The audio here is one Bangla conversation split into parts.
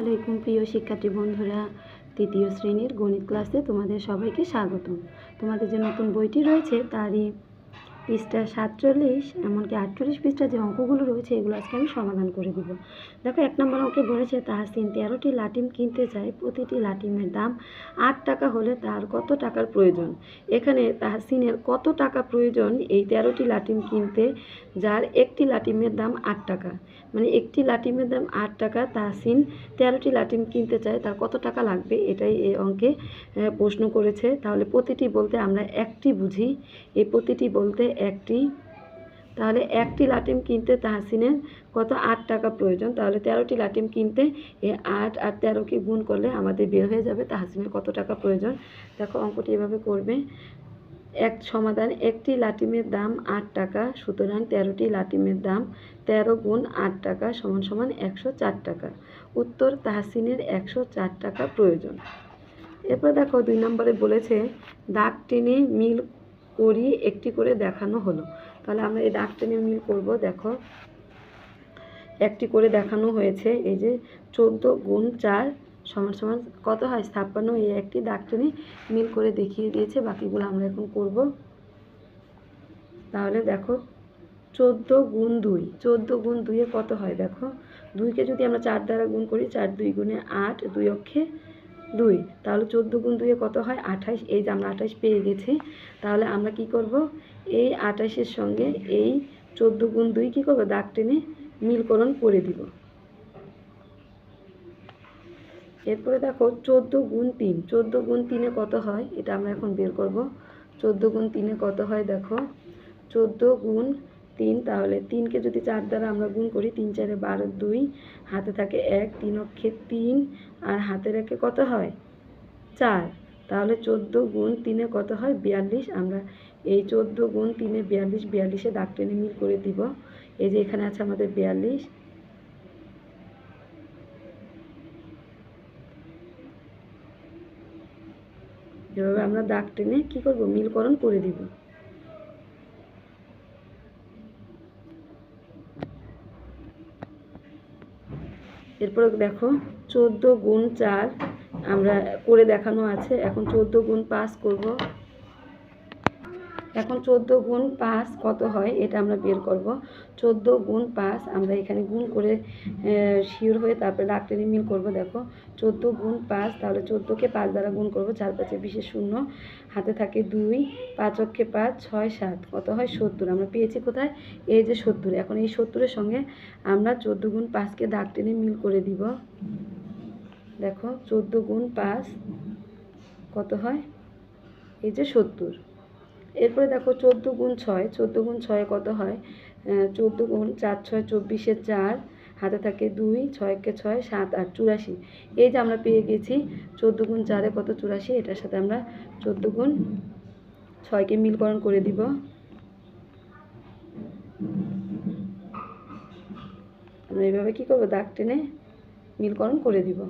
আলাইকুম, প্রিয় শিক্ষার্থী বন্ধুরা। তৃতীয় শ্রেণির গণিত ক্লাসে তোমাদের সবাইকে স্বাগতম। তোমাদের যে নতুন বইটি রয়েছে, তারই পৃষ্ঠা সাতচল্লিশ, এমনকি আটচল্লিশ পৃষ্ঠা যে অঙ্কগুলো রয়েছে, এগুলো আজকে আমি সমাধান করে দিব। দেখো, এক নম্বর অঙ্কে বলেছে তাহসিন তেরোটি লাটিম কিনতে চায়, প্রতিটি লাটিমের দাম আট টাকা হলে তার কত টাকার প্রয়োজন? এখানে তাহসিনের কত টাকা প্রয়োজন? এই তেরোটি লাটিম কিনতে যার একটি লাটিমের দাম আট টাকা। মানে একটি লাটিমের দাম আট টাকা তাহসিন তেরোটি লাটিম কিনতে চায়, তার কত টাকা লাগবে? এটাই এই অঙ্কে প্রশ্ন করেছে। তাহলে প্রতিটি বলতে আমরা একটি বুঝি। এই প্রতিটি বলতে একটি। তাহলে একটি লাটিম কিনতে তাহসিনের কত আট টাকা প্রয়োজন? তাহলে তেরোটি লাটিম কিনতে এই আট আর তেরোকে গুণ করলে আমাদের বের হয়ে যাবে তাহসিনের কত টাকা প্রয়োজন? দেখো অঙ্কটি এভাবে করবে। এক সমাধান, একটি লাটিমের দাম আট টাকা, সুতরাং তেরোটি লাটিমের দাম তেরো গুণ আট টাকা সমান সমান একশো চার টাকা। উত্তর, তাহসিনের একশো চার টাকা প্রয়োজন। এরপর দেখো দুই নম্বরে বলেছে দাগ টেনে মিল করি, একটি করে দেখানো হলো। তাহলে আমরা এই দাগ টেনে মিল করব, দেখো। একটি করে দেখানো হয়েছে, এই যে চোদ্দ গুণ চার সমান সমান কত হয়? ছাপ্পান্ন, এই একটি দাগ টেনে মিল করে দেখিয়ে দিয়েছে, বাকিগুলো আমরা এখন করব। তাহলে দেখো, চোদ্দ গুণ দুই, চোদ্দ গুণ দুইয়ে কত হয়? দেখো, দুইকে যদি আমরা চার দ্বারা গুণ করি, চার দুই গুণে আট, দুই অক্ষে দুই। তাহলে চোদ্দ গুণ দুইয়ে কত হয়? আঠাশ এই যে আমরা আঠাশ পেয়ে গেছি। তাহলে আমরা কি করব? এই আঠাশের সঙ্গে এই চোদ্দ গুণ দুই কী করব? দাগ টেনে মিলকরণ করে দিব। এরপরে দেখো, চোদ্দ গুণ তিন। চোদ্দ গুণ তিনে কত হয়? এটা আমরা এখন বের করব। চোদ্দ গুণ তিনে কত হয়? দেখো, চোদ্দ গুণ তিন, তাহলে তিনকে যদি চার দ্বারা আমরা গুণ করি, তিন চারে বারো দুই, হাতে থাকে এক, তিন অক্ষে তিন, আর হাতের একে কত হয়? চার। তাহলে চোদ্দ গুণ তিনে কত হয়? বিয়াল্লিশ। আমরা এই চোদ্দ গুণ তিনে বিয়াল্লিশ, বিয়াল্লিশে দাগ টেনে মিল করে দিব। এই যে এখানে আছে আমাদের বিয়াল্লিশ। এভাবে আমরা দাগ টেনে কী করব? মিলকরণ করে দিব। এরপরে দেখো চোদ্দ গুণ চার আমরা করে দেখানো আছে। এখন চোদ্দ গুণ পাঁচ করব। এখন চোদ্দ গুণ পাঁচ কত হয় এটা আমরা বের করব। চোদ্দ গুণ পাঁচ আমরা এখানে গুণ করে শিওর হয়ে তারপরে ডাক টেনে মিল করব, দেখো। চোদ্দ গুণ পাঁচ, তাহলে চোদ্দোকে পাঁচ দ্বারা গুণ করব, চার পাঁচে বিশে শূন্য, হাতে থাকে দুই, পাঁচ অক্ষে পাঁচ, ছয় সাত, কত হয় সত্তর, আমরা পেয়েছি কোথায়? এই যে সত্তর, এখন এই সত্তরের সঙ্গে আমরা চোদ্দ গুণ পাঁচকে দাগ টেনে মিল করে দিব। দেখো, চোদ্দ গুণ পাঁচ কত হয়? এই যে সত্তর। এরপরে দেখো চোদ্দ গুণ ছয়, চোদ্দ গুণ ছয় কত হয়? চোদ্দ গুণ চার ছয় চব্বিশে চার, হাতে থাকে দুই, ছয়কে ছয়, সাত, আট, চুরাশি। এই যে আমরা পেয়ে গেছি, চোদ্দ গুণ চারে কত চুরাশি? এটার সাথে আমরা চোদ্দ গুণ ছয়কে মিলকরণ করে দিব। আমরা এইভাবে কী করব? দাগ টেনে মিলকরণ করে দিব।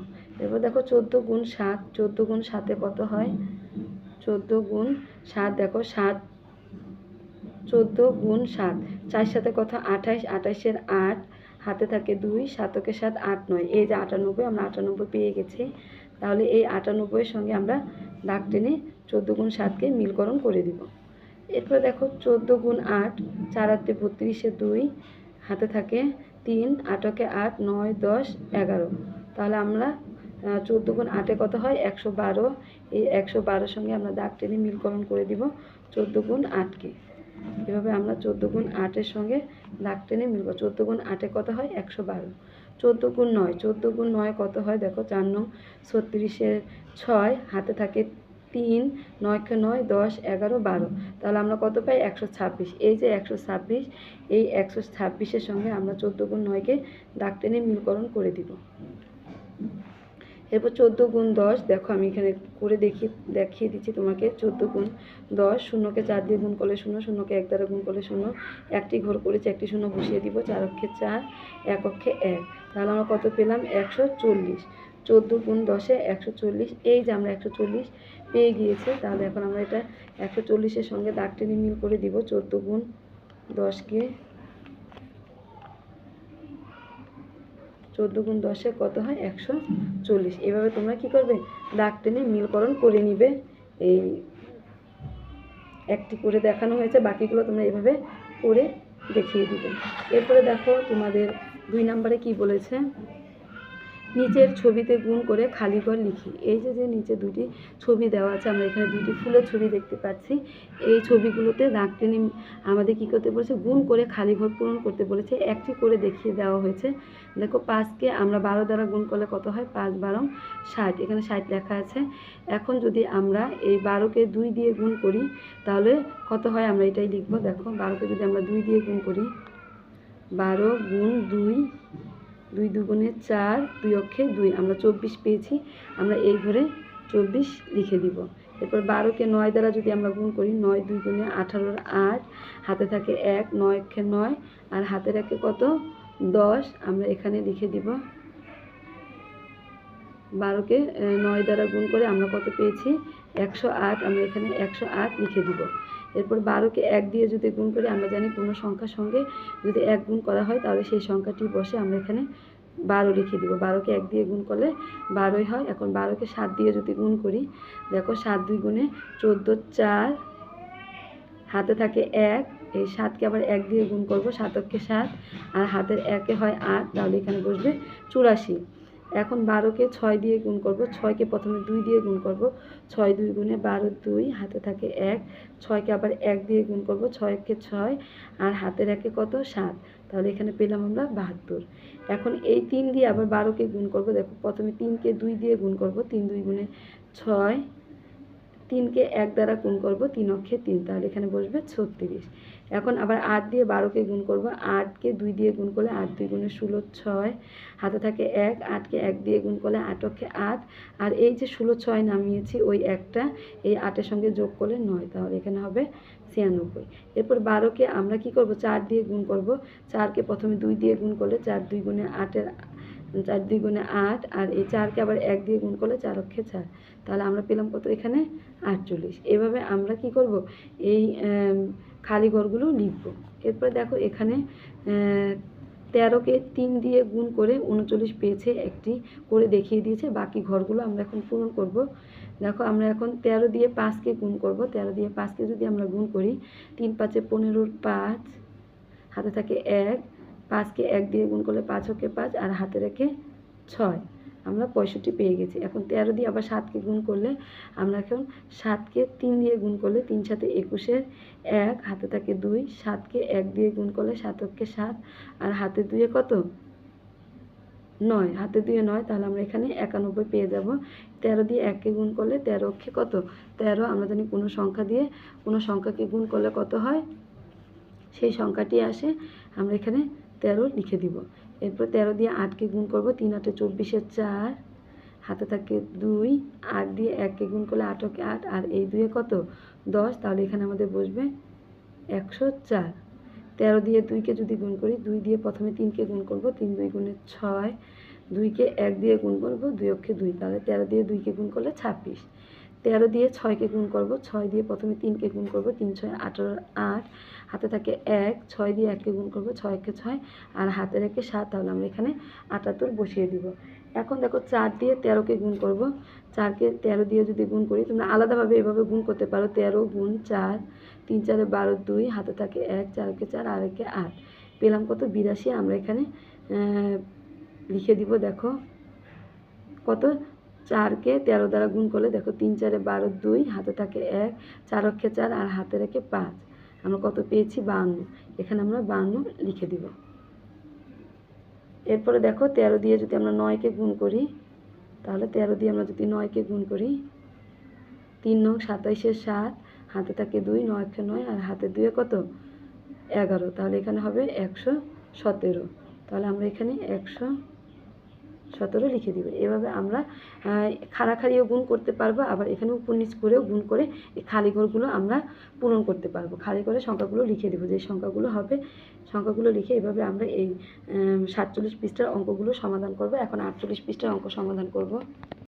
এরপর দেখো চোদ্দ গুণ সাত, চোদ্দ গুণ সাতে কত হয়? চোদ্দ গুণ সাত, দেখো সাত, চোদ্দ গুণ সাত। চার সাথে কত আঠাশ আঠাইশের আট, হাতে থাকে দুই সাতকে সাত আট নয়। এই যে আটানব্বই, আমরা আটানব্বই পেয়ে গেছি। তাহলে এই আটানব্বইয়ের সঙ্গে আমরা দাগ টেনে চোদ্দ গুণ সাতকে মিলকরণ করে দিব। এরপরে দেখো চোদ্দ গুণ আট, চার আটে বত্রিশে দুই, হাতে থাকে তিন, আটকে আট, নয়, দশ, এগারো। তাহলে আমরা চোদ্দ গুণ আটে কত হয়? একশো বারো। এই একশো বারোর সঙ্গে আমরা দাগ টেনে মিলকরণ করে দিব চোদ্দ গুণ আটকে এভাবে আমরা চোদ্দ গুণ আটের সঙ্গে দাগ টেনে মিলব। চোদ্দ গুণ আটে কত হয়? একশো বারো। চোদ্দ গুণ নয়। চোদ্দ গুণ নয় কত হয়? দেখো, চার নং ছত্রিশে ছয়, হাতে থাকে তিন নয়কে নয়, দশ, এগারো, বারো। তাহলে আমরা কত পাই? একশো ছাব্বিশ। এই যে একশো ছাব্বিশ, এই একশো ছাব্বিশের সঙ্গে আমরা চোদ্দ গুণ নয়কে দাগ টেনে মিলকরণ করে দিব। এরপর চোদ্দ গুণ দশ, দেখো আমি এখানে করে দেখি, দেখিয়ে দিচ্ছি তোমাকে, চোদ্দ গুণ দশ, শূন্যকে চার দিয়ে গুণ করলে শূন্য, শূন্যকে এক দ্বারা গুণ করলে শূন্য, একটি ঘর করেছে, একটি শূন্য বসিয়ে দিব, চার অক্ষে চার, এক অক্ষে এক। তাহলে আমরা কত পেলাম? একশো চল্লিশ। চোদ্দ গুণ দশে একশো চল্লিশ, এই যে আমরা একশো চল্লিশ পেয়ে গিয়েছে, তাহলে এখন আমরা এটা একশো চল্লিশের সঙ্গে দাগ টেনে মিল করে দিব, চোদ্দ গুণ দশকে চোদ্দ গুণ দশে কত হয়? একশো চল্লিশ। এভাবে তোমরা কি করবে? দাগ টেনে মিলকরণ করে নিবে। এই একটি করে দেখানো হয়েছে, বাকিগুলো তোমরা এভাবে করে দেখিয়ে দিবে। এরপরে দেখো তোমাদের দুই নাম্বারে কি বলেছে? নিচের ছবিতে গুণ করে খালি ঘর লিখি। এই যে যে নিচে দুটি ছবি দেওয়া আছে, আমরা এখানে দুটি ফুলের ছবি দেখতে পাচ্ছি। এই ছবিগুলোতে দাগ টেনে আমাদের কী করতে বলেছে? গুণ করে খালি ঘর পূরণ করতে বলেছে। একটি করে দেখিয়ে দেওয়া হয়েছে। দেখো, পাঁচকে আমরা বারো দ্বারা গুণ করলে কত হয়? পাঁচ বারো ষাট। এখানে ষাট লেখা আছে। এখন যদি আমরা এই বারোকে দুই দিয়ে গুণ করি, তাহলে কত হয়? আমরা এটাই লিখব। দেখো, বারোকে যদি আমরা দুই দিয়ে গুণ করি, বারো গুণ দুই দুই দুগুণে চার, দুই অক্ষে দুই। আমরা চব্বিশ পেয়েছি, আমরা এই ঘরে চব্বিশ লিখে দিব। এরপর বারোকে নয় দ্বারা যদি আমরা গুণ করি, নয় দুই গুণে আঠারোর আট, হাতে থাকে এক, নয় অক্ষে নয়, আর হাতে একে কত? দশ। আমরা এখানে লিখে দিব। বারোকে নয় দ্বারা গুণ করে আমরা কত পেয়েছি? একশো আট। আমরা এখানে একশো আট লিখে দিব। এরপর বারোকে এক দিয়ে যদি গুণ করি, আমরা জানি পূর্ণ সংখ্যার সঙ্গে যদি এক গুণ করা হয়, তাহলে সেই সংখ্যাটি বসে আমরা এখানে বারো লিখে দিব। বারোকে এক দিয়ে গুণ করলে বারোই হয়। এখন বারোকে সাত দিয়ে যদি গুণ করি, দেখো সাত দুই গুণে চোদ্দ চার, হাতে থাকে এক, এই সাতকে আবার এক দিয়ে গুণ করব, সাতককে সাত, আর হাতের একে হয় আট, তাহলে এখানে বসবে চুরাশি। এখন বারোকে ছয় দিয়ে গুণ করব, ছয়কে প্রথমে দুই দিয়ে গুণ করব, ছয় দুই গুণে বারো দুই, হাতে থাকে এক, ছয়কে আবার এক দিয়ে গুণ করব, ছয়কে ছয়, আর হাতের একে কত? সাত। তাহলে এখানে পেলাম আমরা বাহাত্তর। এখন এই তিন দিয়ে আবার বারোকে গুণ করব, দেখো প্রথমে তিনকে দুই দিয়ে গুণ করব, তিন দুই গুণে ছয়, তিনকে এক দ্বারা গুণ করব, তিন অক্ষে তিন, তাহলে এখানে বসবে ছত্রিশ। এখন আবার আট দিয়ে বারোকে গুণ করব। আটকে দুই দিয়ে গুণ করলে আট দুই গুণে ষোলো ছয়। হাতে থাকে এক, আটকে এক দিয়ে গুণ করলে আট অক্ষে আট। আর এই যে ষোলো ছয় নামিয়েছি, ওই একটা, এই আটের সঙ্গে যোগ করলে নয়। তাহলে এখানে হবে ছিয়ানব্বই। এরপর বারোকে আমরা কি করব? চার দিয়ে গুণ করব। চারকে প্রথমে দুই দিয়ে গুণ করলে চার দুই গুণে আটের চার দুই গুণে আট আর এই চারকে আবার এক দিয়ে গুণ করলে চার অক্ষে চার। তাহলে আমরা পেলাম কত এখানে? আটচল্লিশ। এভাবে আমরা কি করব? এই খালি ঘরগুলো লিখব। এরপরে দেখো এখানে তেরোকে তিন দিয়ে গুণ করে উনচল্লিশ পেয়েছে একটি করে দেখিয়ে দিয়েছে। বাকি ঘরগুলো আমরা এখন পূরণ করব। দেখো আমরা এখন তেরো দিয়ে পাঁচকে গুণ করব। তেরো দিয়ে পাঁচকে যদি আমরা গুণ করি, তিন পাঁচে পনেরোর পাঁচ, হাতে থাকে এক। পাঁচকে এক দিয়ে গুণ করলে পাঁচ হকে পাঁচ আর হাতে রেখে ছয়। আমরা পঁয়ষট্টি পেয়ে গেছি। এখন তেরো দিয়ে আবার সাতকে গুণ করলে আমরা এখন সাতকে তিন দিয়ে গুণ করলে তিন সাথে একুশের এক, হাতে থাকে দুই, সাতকে এক দিয়ে গুণ করলে সাতককে সাত আর হাতে দুয়ে কত? নয়। হাতে দুয়ে নয়, তাহলে আমরা এখানে একানব্বই পেয়ে যাব। তেরো দিয়ে এককে গুণ করলে তেরো অক্ষে কত? তেরো। আমরা জানি কোনো সংখ্যা দিয়ে কোনো সংখ্যাকে গুণ করলে কত হয়? সেই সংখ্যাটি আসে। আমরা এখানে তেরো লিখে দিব। এরপর তেরো দিয়ে আটকে গুণ করব, তিন আটে চব্বিশের চার, হাতে থাকে দুই, আট দিয়ে এককে গুণ করলে আটকে আট, আর এই দুয়ে কত? দশ, তাহলে এখানে আমাদের বসবে একশো চার। তেরো দিয়ে দুইকে যদি গুণ করি, দুই দিয়ে প্রথমে তিনকে গুণ করব, তিন দুই গুণে ছয় দুইকে এক দিয়ে গুণ করব, দুই অক্ষে দুই, তাহলে তেরো দিয়ে দুইকে গুণ করলে ছাব্বিশ। তেরো দিয়ে ছয়কে গুণ করব, ছয় দিয়ে প্রথমে তিনকে গুণ করব, তিন, ছয়, আঠারো, আট, হাতে থাকে এক, ছয় দিয়ে এককে গুণ করব ছয়কে ছয়, আর হাতে রেখে সাত, তাহলে আমরা এখানে আটাত্তর বসিয়ে দিব। এখন দেখো চার দিয়ে তেরোকে গুণ করব, চারকে তেরো দিয়ে যদি গুণ করি, তোমরা আলাদাভাবে এভাবে গুণ করতে পারো, তেরো গুণ চার, তিন, চারে বারো, দুই, হাতে থাকে এক চারকে চার, আর একে আট। পেলাম কত? বিরাশি, আমরা এখানে লিখে দিব, দেখো, কত? চারকে তেরো দ্বারা গুণ করলে দেখো তিন চারে বারো দুই, হাতে থাকে এক, চার অক্ষে চার আর হাতে রেখে পাঁচ। আমরা কত পেয়েছি? বাহান্ন এখানে আমরা বাহান্ন লিখে দিব। এরপরে দেখো তেরো দিয়ে যদি আমরা নয়কে গুণ করি, তাহলে তেরো দিয়ে আমরা যদি নয়কে গুণ করি, তিন নং সাতাইশের সাত, হাতে থাকে দুই, নয় অক্ষে নয়, আর হাতে দুয়ে কত? এগারো। তাহলে এখানে হবে একশো সতেরো। তাহলে আমরা এখানে একশো সতেরো লিখে দিবে। এভাবে আমরা খাড়া খাড়াখাড়িও গুণ করতে পারব, আবার এখানেও উপর নিচ করেও গুণ করে এই খালি ঘরগুলো আমরা পূরণ করতে পারব। খালি করে সংখ্যাগুলো লিখে দেবো। যে সংখ্যাগুলো হবে, সংখ্যাগুলো লিখে এভাবে আমরা এই সাতচল্লিশ পৃষ্ঠার অঙ্কগুলো সমাধান করব। এখন আটচল্লিশ পৃষ্ঠার অঙ্ক সমাধান করব।